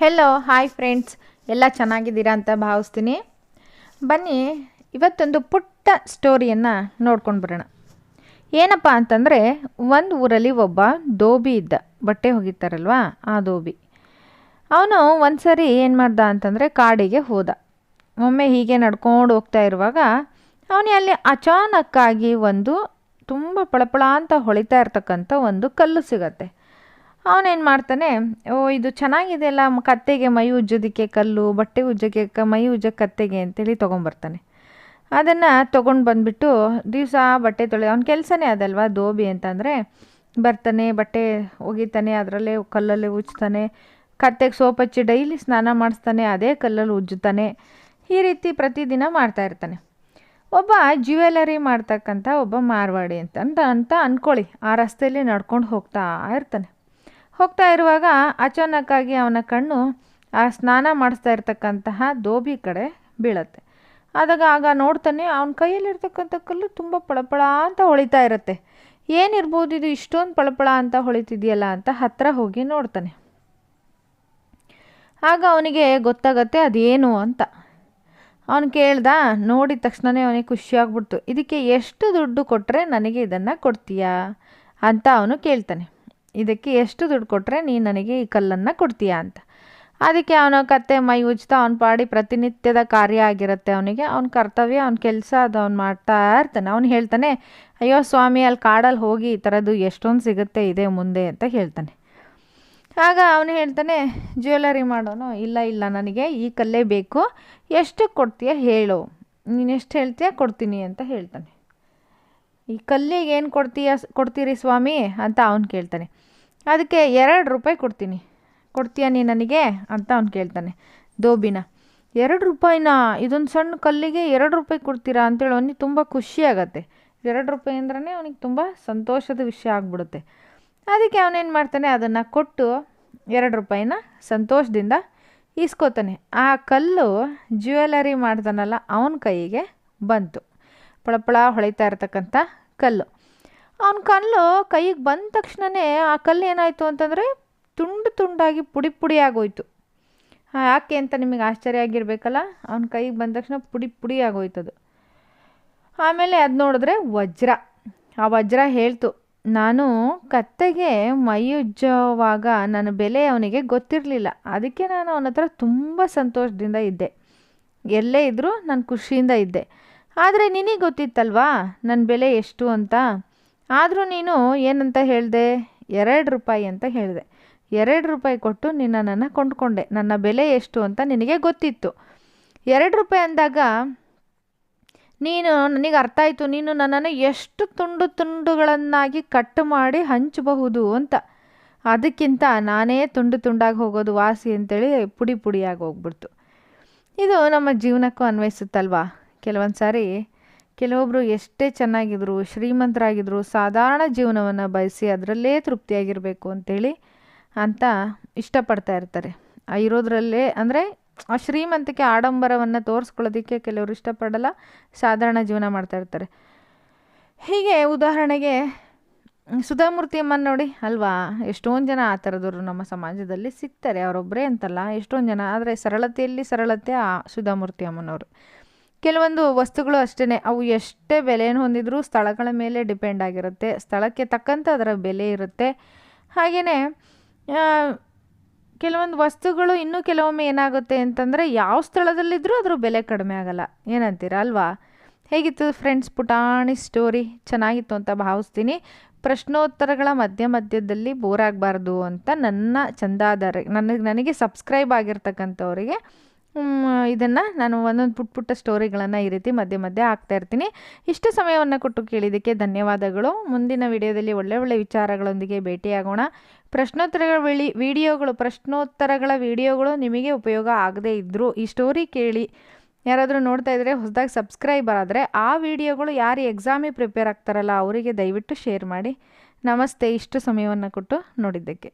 Hello hi friends ಎಲ್ಲ ಚೆನ್ನಾಗಿದ್ದೀರಾ ಅಂತ ಭಾವಿಸ್ತೀನಿ. ಬನ್ನಿ, ಇವತ್ತೊಂದು ಪುಟ್ಟ ಸ್ಟೋರಿಯನ್ನು ನೋಡ್ಕೊಂಡು ಬರೋಣ. ಏನಪ್ಪ ಅಂತಂದರೆ, ಒಂದು ಊರಲ್ಲಿ ಒಬ್ಬ ದೋಬಿ ಇದ್ದ. ಬಟ್ಟೆ ಹೋಗಿತ್ತಾರಲ್ವಾ ಆ ದೋಬಿ ಅವನು ಒಂದು ಸರಿ ಏನು ಮಾಡ್ದ ಅಂತಂದರೆ, ಕಾಡಿಗೆ ಹೋದ. ಒಮ್ಮೆ ಹೀಗೆ ನಡ್ಕೊಂಡು ಹೋಗ್ತಾ ಇರುವಾಗ ಅವನೇ ಅಲ್ಲಿ ಅಚಾನಕ್ಕಾಗಿ ಒಂದು ತುಂಬ ಪಳಪಳ ಅಂತ ಹೊಳಿತಾ ಇರ್ತಕ್ಕಂಥ ಒಂದು ಕಲ್ಲು ಸಿಗತ್ತೆ. ಅವನೇನು ಮಾಡ್ತಾನೆ, ಓ, ಇದು ಚೆನ್ನಾಗಿದೆ ಅಲ್ಲ ಕತ್ತೆಗೆ ಮೈ ಉಜ್ಜೋದಕ್ಕೆ ಕಲ್ಲು, ಬಟ್ಟೆ ಉಜ್ಜೋಕ್ಕೆ ಕ, ಮೈ ಉಜ್ಜೋಕ್ಕೆ ಕತ್ತೆಗೆ ಅಂತೇಳಿ ತೊಗೊಂಬರ್ತಾನೆ. ಅದನ್ನು ತೊಗೊಂಡು ಬಂದುಬಿಟ್ಟು ದಿವಸ ಬಟ್ಟೆ ತೊಳೆ, ಅವ್ನ ಕೆಲಸನೇ ಅದಲ್ವಾ, ದೋಬಿ ಅಂತಂದರೆ, ಬರ್ತಾನೆ, ಬಟ್ಟೆ ಒಗಿತಾನೆ, ಅದರಲ್ಲೇ ಕಲ್ಲಲ್ಲೇ ಉಜ್ತಾನೆ, ಕತ್ತೆಗೆ ಸೋಪ್ ಹಚ್ಚಿ ಡೈಲಿ ಸ್ನಾನ ಮಾಡಿಸ್ತಾನೆ, ಅದೇ ಕಲ್ಲಲ್ಲಿ ಉಜ್ಜುತ್ತಾನೆ, ಈ ರೀತಿ ಪ್ರತಿದಿನ ಮಾಡ್ತಾ ಇರ್ತಾನೆ. ಒಬ್ಬ ಜ್ಯುವೆಲರಿ ಮಾಡ್ತಕ್ಕಂಥ ಒಬ್ಬ ಮಾರ್ವಾಡಿ ಅಂತ ಅಂತ ಅಂತ ಅಂದ್ಕೊಳ್ಳಿ ಆ ರಸ್ತೆಯಲ್ಲಿ ನಡ್ಕೊಂಡು ಹೋಗ್ತಾ ಇರ್ತಾನೆ. ಹೋಗ್ತಾ ಇರುವಾಗ ಅಚಾನಕ್ಕಾಗಿ ಅವನ ಕಣ್ಣು ಆ ಸ್ನಾನ ಮಾಡಿಸ್ತಾ ಇರ್ತಕ್ಕಂತಹ ದೋಬಿ ಕಡೆ ಬೀಳತ್ತೆ. ಆದಾಗ ಆಗ ನೋಡ್ತಾನೆ ಅವನ ಕೈಯಲ್ಲಿರ್ತಕ್ಕಂಥ ಕಲ್ಲು ತುಂಬ ಪಳಪಳ ಅಂತ ಹೊಳಿತಾ ಇರುತ್ತೆ. ಏನಿರ್ಬೋದು ಇದು ಇಷ್ಟೊಂದು ಪಳಪಳ ಅಂತ ಹೊಳಿತಿದೆಯಲ್ಲ ಅಂತ ಹತ್ತಿರ ಹೋಗಿ ನೋಡ್ತಾನೆ. ಆಗ ಅವನಿಗೆ ಗೊತ್ತಾಗತ್ತೆ ಅದೇನು ಅಂತ. ಅವನು ಕೇಳ್ದ, ನೋಡಿದ ತಕ್ಷಣವೇ ಅವನಿಗೆ ಖುಷಿಯಾಗ್ಬಿಡ್ತು ಇದಕ್ಕೆ ಎಷ್ಟು ದುಡ್ಡು ಕೊಟ್ಟರೆ ನನಗೆ ಇದನ್ನು ಕೊಡ್ತೀಯಾ? ಅಂತ ಅವನು ಕೇಳ್ತಾನೆ. ಇದಕ್ಕೆ ಎಷ್ಟು ದುಡ್ಡು ಕೊಟ್ಟರೆ ನೀನು ನನಗೆ ಈ ಕಲ್ಲನ್ನು ಕೊಡ್ತೀಯಾ ಅಂತ. ಅದಕ್ಕೆ ಅವನ ಕತ್ತೆ ಮೈ ಉಜ್ತಾ ಅವನ ಪಾಡಿ ಪ್ರತಿನಿತ್ಯದ ಕಾರ್ಯ ಆಗಿರುತ್ತೆ ಅವನಿಗೆ. ಅವ್ನ ಕರ್ತವ್ಯ, ಅವ್ನ ಕೆಲಸ ಅದು ಅವ್ನು ಮಾಡ್ತಾ ಇರ್ತಾನೆ. ಅವನು ಹೇಳ್ತಾನೆ, ಅಯ್ಯೋ ಸ್ವಾಮಿ, ಅಲ್ಲಿ ಕಾಡಲ್ಲಿ ಹೋಗಿ ಈ ಥರದ್ದು ಎಷ್ಟೊಂದು ಸಿಗುತ್ತೆ, ಇದೆ ಮುಂದೆ ಅಂತ ಹೇಳ್ತಾನೆ. ಆಗ ಅವನು ಹೇಳ್ತಾನೆ, ಜ್ಯುವೆಲರಿ ಮಾಡೋನು, ಇಲ್ಲ ಇಲ್ಲ, ನನಗೆ ಈ ಕಲ್ಲೇ ಬೇಕು. ಎಷ್ಟು ಕೊಡ್ತೀಯ ಹೇಳು. ನೀನು ಎಷ್ಟು ಹೇಳ್ತೀಯ ಕೊಡ್ತೀನಿ ಅಂತ ಹೇಳ್ತಾನೆ. ಈ ಕಲ್ಲಿಗೆ ಏನು ಕೊಡ್ತೀಯ ಕೊಡ್ತೀರಿ ಸ್ವಾಮಿ? ಅಂತ ಅವನು ಕೇಳ್ತಾನೆ. ಅದಕ್ಕೆ ಎರಡು ರೂಪಾಯಿ ಕೊಡ್ತೀನಿ. ಕೊಡ್ತೀಯ ನೀ ನನಗೆ? ಅಂತ ಅವನು ಕೇಳ್ತಾನೆ. ದೋಬಿನ. ಎರಡು ರೂಪಾಯಿನ, ಇದೊಂದು ಸಣ್ಣ ಕಲ್ಲಿಗೆ ಎರಡು ರೂಪಾಯಿ ಕೊಡ್ತೀರಾ ಅಂತೇಳಿ ಅವನಿಗೆ ತುಂಬ ಖುಷಿ ಎರಡು ರೂಪಾಯಿ ಅಂದ್ರೆ ಅವನಿಗೆ ತುಂಬ ಸಂತೋಷದ ವಿಷಯ ಆಗ್ಬಿಡುತ್ತೆ. ಅದಕ್ಕೆ ಅವನೇನು ಮಾಡ್ತಾನೆ, ಅದನ್ನು ಕೊಟ್ಟು ಎರಡು ರೂಪಾಯಿನ ಸಂತೋಷದಿಂದ ಈಸ್ಕೋತಾನೆ. ಆ ಕಲ್ಲು ಜ್ಯುವೆಲರಿ ಮಾಡ್ತಾನಲ್ಲ, ಅವನ ಕೈಗೆ ಬಂತು. ಪಳಪಳ ಹೊಳಿತಾ ಇರ್ತಕ್ಕಂಥ ಕಲ್ಲು. ಅವನ ಕಲ್ಲು ಕೈಗೆ ಬಂದ ತಕ್ಷಣವೇ ಆ ಕಲ್ಲು ಏನಾಯಿತು ಅಂತಂದರೆ ತುಂಡು ತುಂಡಾಗಿ ಪುಡಿ ಪುಡಿ ಆಗೋಯ್ತು. ಯಾಕೆ ಅಂತ ನಿಮಗೆ ಆಶ್ಚರ್ಯ ಆಗಿರಬೇಕಲ್ಲ? ಅವನ ಕೈಗೆ ಬಂದ ತಕ್ಷಣ ಪುಡಿ ಪುಡಿ ಆಗೋಯ್ತದು. ಆಮೇಲೆ ಅದು ನೋಡಿದ್ರೆ ವಜ್ರ. ಆ ವಜ್ರ ಹೇಳ್ತು, ನಾನು ಕತ್ತೆಗೆ ಮೈಯುಜ್ಜವಾಗ ನನ್ನ ಬೆಲೆ ಅವನಿಗೆ ಗೊತ್ತಿರಲಿಲ್ಲ. ಅದಕ್ಕೆ ನಾನು ಅವನ ಹತ್ರ ತುಂಬ ಸಂತೋಷದಿಂದ ಇದ್ದೆ. ಎಲ್ಲೇ ಇದ್ದರೂ ನಾನು ಖುಷಿಯಿಂದ ಇದ್ದೆ. ಆದರೆ ನಿನಗೆ ಗೊತ್ತಿತ್ತಲ್ವಾ ನನ್ನ ಬೆಲೆ ಎಷ್ಟು ಅಂತ? ಆದರೂ ನೀನು ಏನಂತ ಹೇಳಿದೆ? ಎರಡು ರೂಪಾಯಿ ಅಂತ ಹೇಳಿದೆ. ಎರಡು ರೂಪಾಯಿ ಕೊಟ್ಟು ನಿನ್ನನ್ನು ಕೊಂಡ್ಕೊಂಡೆ. ನನ್ನ ಬೆಲೆ ಎಷ್ಟು ಅಂತ ನಿನಗೆ ಗೊತ್ತಿತ್ತು. ಎರಡು ರೂಪಾಯಿ ಅಂದಾಗ ನೀನು, ನನಗೆ ಅರ್ಥ ಆಯಿತು, ನೀನು ನನ್ನನ್ನು ಎಷ್ಟು ತುಂಡು ತುಂಡುಗಳನ್ನಾಗಿ ಕಟ್ ಮಾಡಿ ಹಂಚಬಹುದು ಅಂತ. ಅದಕ್ಕಿಂತ ನಾನೇ ತುಂಡು ತುಂಡಾಗಿ ಹೋಗೋದು ವಾಸಿ ಅಂತೇಳಿ ಪುಡಿ ಪುಡಿಯಾಗಿ ಹೋಗ್ಬಿಡ್ತು. ಇದು ನಮ್ಮ ಜೀವನಕ್ಕೂ ಅನ್ವಯಿಸುತ್ತಲ್ವಾ? ಕೆಲವೊಂದು ಸಾರಿ ಕೆಲವೊಬ್ಬರು ಎಷ್ಟೇ ಚೆನ್ನಾಗಿದ್ರು, ಶ್ರೀಮಂತರಾಗಿದ್ರು, ಸಾಧಾರಣ ಜೀವನವನ್ನು ಬಯಸಿ ಅದರಲ್ಲೇ ತೃಪ್ತಿಯಾಗಿರಬೇಕು ಅಂತೇಳಿ ಅಂತ ಇಷ್ಟಪಡ್ತಾ ಇರ್ತಾರೆ. ಆ ಇರೋದ್ರಲ್ಲೇ ಅಂದರೆ ಆ ಶ್ರೀಮಂತಿಕೆ ಆಡಂಬರವನ್ನು ತೋರಿಸ್ಕೊಳ್ಳೋದಕ್ಕೆ ಕೆಲವರು ಇಷ್ಟಪಡಲ್ಲ, ಸಾಧಾರಣ ಜೀವನ ಮಾಡ್ತಾ ಇರ್ತಾರೆ. ಹೀಗೆ ಉದಾಹರಣೆಗೆ ಸುಧಾಮೂರ್ತಿ ಅಮ್ಮನ ನೋಡಿ, ಅಲ್ವಾ, ಎಷ್ಟೊಂದು ಜನ ಆ ಥರದವರು ನಮ್ಮ ಸಮಾಜದಲ್ಲಿ ಸಿಗ್ತಾರೆ ಅವರೊಬ್ಬರೇ ಅಂತಲ್ಲ, ಎಷ್ಟೊಂದು ಜನ, ಆದರೆ ಸರಳತೆಯಲ್ಲಿ ಸರಳತೆ ಆ ಸುಧಾಮೂರ್ತಿ ಅಮ್ಮನವರು. ಕೆಲವೊಂದು ವಸ್ತುಗಳು ಅಷ್ಟೇ ಅವು ಎಷ್ಟೇ ಬೆಲೆಯನ್ನು ಹೊಂದಿದ್ರೂ ಸ್ಥಳಗಳ ಮೇಲೆ ಡಿಪೆಂಡ್ ಆಗಿರುತ್ತೆ. ಸ್ಥಳಕ್ಕೆ ತಕ್ಕಂತೆ ಅದರ ಬೆಲೆ ಇರುತ್ತೆ. ಹಾಗೆಯೇ ಕೆಲವೊಂದು ವಸ್ತುಗಳು ಇನ್ನೂ ಕೆಲವೊಮ್ಮೆ ಏನಾಗುತ್ತೆ ಅಂತಂದರೆ ಯಾವ ಸ್ಥಳದಲ್ಲಿದ್ದರೂ ಅದರ ಬೆಲೆ ಕಡಿಮೆ ಆಗಲ್ಲ. ಏನಂತೀರ ಅಲ್ವಾ? ಹೇಗಿತ್ತು ಫ್ರೆಂಡ್ಸ್ ಪುಟಾಣಿ ಸ್ಟೋರಿ ಚೆನ್ನಾಗಿತ್ತು ಅಂತ ಭಾವಿಸ್ತೀನಿ. ಪ್ರಶ್ನೋತ್ತರಗಳ ಮಧ್ಯ ಮಧ್ಯದಲ್ಲಿ ಬೋರ್ ಆಗಬಾರ್ದು ಅಂತ ನನ್ನ ಚಂದಾದಾರ ನನಗೆ ನನಗೆ ಸಬ್ಸ್ಕ್ರೈಬ್ ಆಗಿರ್ತಕ್ಕಂಥವರಿಗೆ ಇದನ್ನು ನಾನು ಒಂದೊಂದು ಪುಟ್ಟ ಪುಟ್ಟ ಸ್ಟೋರಿಗಳನ್ನು ಈ ರೀತಿ ಮಧ್ಯೆ ಮಧ್ಯೆ ಹಾಕ್ತಾ ಇರ್ತೀನಿ. ಇಷ್ಟು ಸಮಯವನ್ನು ಕೊಟ್ಟು ಕೇಳಿದ್ದಕ್ಕೆ ಧನ್ಯವಾದಗಳು. ಮುಂದಿನ ವಿಡಿಯೋದಲ್ಲಿ ಒಳ್ಳೆ ಒಳ್ಳೆ ವಿಚಾರಗಳೊಂದಿಗೆ ಭೇಟಿಯಾಗೋಣ. ಪ್ರಶ್ನೋತ್ತರಗಳ ವಿಳಿ, ವಿಡಿಯೋಗಳು, ಪ್ರಶ್ನೋತ್ತರಗಳ ವಿಡಿಯೋಗಳು ನಿಮಗೆ ಉಪಯೋಗ ಆಗದೇ ಇದ್ದರೂ ಈ ಸ್ಟೋರಿ ಕೇಳಿ ಯಾರಾದರೂ ನೋಡ್ತಾ ಇದ್ದರೆ ಹೊಸದಾಗಿ ಸಬ್ಸ್ಕ್ರೈಬರ್ ಆದರೆ ಆ ವಿಡಿಯೋಗಳು ಯಾರು ಎಕ್ಸಾಮಿಗೆ ಪ್ರಿಪೇರ್ ಆಗ್ತಾರಲ್ಲ ಅವರಿಗೆ ದಯವಿಟ್ಟು ಶೇರ್ ಮಾಡಿ. ನಮಸ್ತೆ. ಇಷ್ಟು ಸಮಯವನ್ನು ಕೊಟ್ಟು ನೋಡಿದ್ದಕ್ಕೆ.